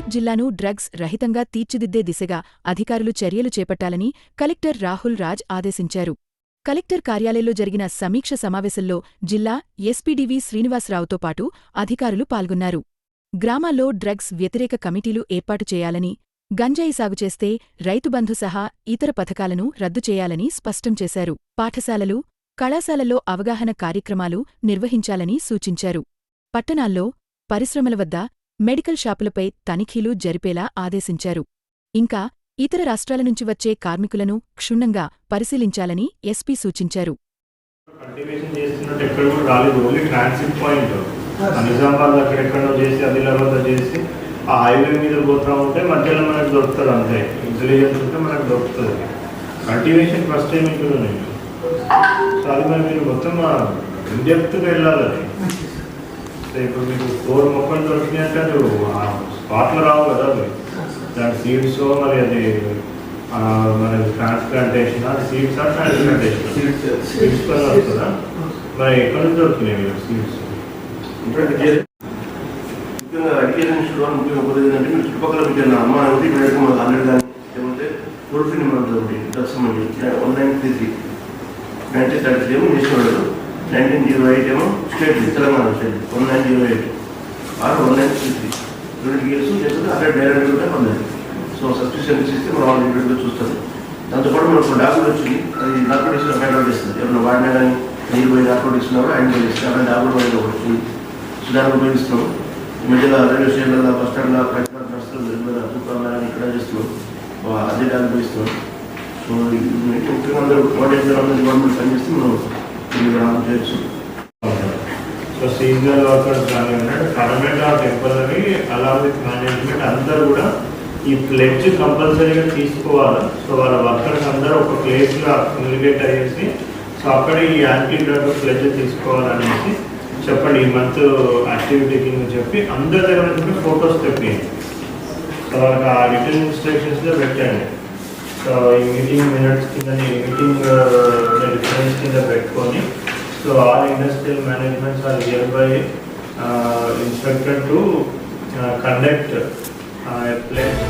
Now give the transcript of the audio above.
జిల్లాను డ్రగ్స్ రహితంగా తీర్చిదిద్దే దిశగా అధికారులు చర్యలు చేపట్టాలని కలెక్టర్ రాహుల్ రాజ్ ఆదేశించారు. కలెక్టర్ కార్యాలయంలో జరిగిన సమీక్ష సమావేశంలో జిల్లా ఎస్పీడీవీ శ్రీనివాసరావుతో పాటు అధికారులు పాల్గొన్నారు. గ్రామాల్లో డ్రగ్స్ వ్యతిరేక కమిటీలు ఏర్పాటు చేయాలని గంజాయి సాగు చేస్తే రైతుబంధు సహా ఇతర పథకాలను రద్దు చేయాలని స్పష్టం చేశారు. పాఠశాలలు కళాశాలల్లో అవగాహన కార్యక్రమాలు నిర్వహించాలని సూచించారు. పట్టణాల్లో పరిశ్రమల వద్ద మెడికల్ షాపులపై తనిఖీలు జరిపేలా ఆదేశించారు. ఇంకా ఇతర రాష్ట్రాల నుంచి వచ్చే కార్మికులను క్షుణ్ణంగా పరిశీలించాలని ఎస్పీ సూచించారు. నిజామాబాద్ చేసి చేసి ఆ హైవే మీద పోతా ఉంటే మధ్యలో మనకు దొరుకుతుంది అంతే. ఇంటెలిజెన్స్ ఉంటే మనకు దొరుకుతుంది. కల్టివేషన్ ఫస్ట్ టైం ఇక్కడ మీరు మొత్తం ఇండెప్త్గా వెళ్ళాలి. ఇప్పుడు మీకు ఫోర్ మొక్కలు దొరికినాయి అంటే అది స్పాట్లో రావు కదా దాని సీడ్స్ మరి అది మన ట్రాన్స్ప్లాంటేషన్ సీడ్స్ ట్రాన్స్ప్లాంటేషన్ సీడ్స్ పైన వస్తుందా? మరి ఎక్కడ నుంచి దొరుకుతున్నాయి మీరు సీడ్స్ ముఖ్యంగా అడిగేషన్ ఇన్స్టిట్యూట్ ముఖ్యంగా కొద్దిగా ఏంటంటే మీరు చుట్టుపక్కల మీకు అనుమానం ఉంటే ఇమీడియట్గా మాకు హండ్రెడ్ కానీ లేకపోతే టోల్ ఫ్రీ నెంబర్ ఉంటుంది డ్రగ్స్ సంబంధించి one nine three three nineteen thirty ఏమో నేషనల్ నైన్టీన్ జీరో ఎయిట్ ఏమో state Telangana state one nine zero eight or one nine three three రెండు ఇయర్స్ లేకపోతే హండ్రెడ్ డైరెక్ట్ కూడా పొందండి సో సబ్స్క్రిప్షన్ ఇస్తే మనం వాళ్ళు ఇమీడియట్గా చూస్తారు దాంతోపాటు మనకు డాక్టర్ వచ్చింది అది నార్కోటిక్స్ ఫైండ్ అవుట్ చేస్తుంది ఎవరైనా వాడినా కానీ నీరు పోయి నార్కోటిక్స్ ఉన్నా కూడా ఐడెంటిఫై చేస్తుంది అలాంటి డాక్యుమెంట్ ఒకటి సుధారణ ఉపయోగిస్తున్నాం మధ్యలో రైల్వే స్టేషన్లో బస్ స్టాండ్లో ప్రతిపాదన నడుస్తుంది రెగ్యులర్ అద్భుతంగా ఇక్కడ చేస్తున్నాం అదే డాక్టర్ ఉపయోగిస్తున్నాం సో ఇది ముఖ్యంగా అందరూ గవర్నమెంట్ పనిచేస్తే మనం ఇది సో సీజనల్ వర్కర్స్ కానివ్వండి పర్మనెంట్ ఆర్ టెంపరీ అలా విత్ మేనేజ్మెంట్ అందరూ కూడా ఈ ప్లెడ్జ్ కంపల్సరీగా తీసుకోవాలి. సో వాళ్ళ వర్కర్స్ అందరూ ఒక ప్లేస్లో కమ్యూనికేట్ అయ్యేసి సో అక్కడ ఈ యాంటీ డ్రగ్ ప్లెడ్జ్ తీసుకోవాలనేసి చెప్పండి. ఈ మంత్ యాక్టివిటీ కింద చెప్పి అందరి దగ్గర నుంచి ఫొటోస్ తెప్పింది సో వాళ్ళకి ఆ రిటర్న్ ఇన్స్ట్రక్షన్స్లో పెట్టండి. సో ఈ మీటింగ్ మినిట్స్ కింద ఈ మీటింగ్ రిఫరెన్స్ uh, కింద పెట్టుకొని so all industrial managements are hereby inspected to conduct place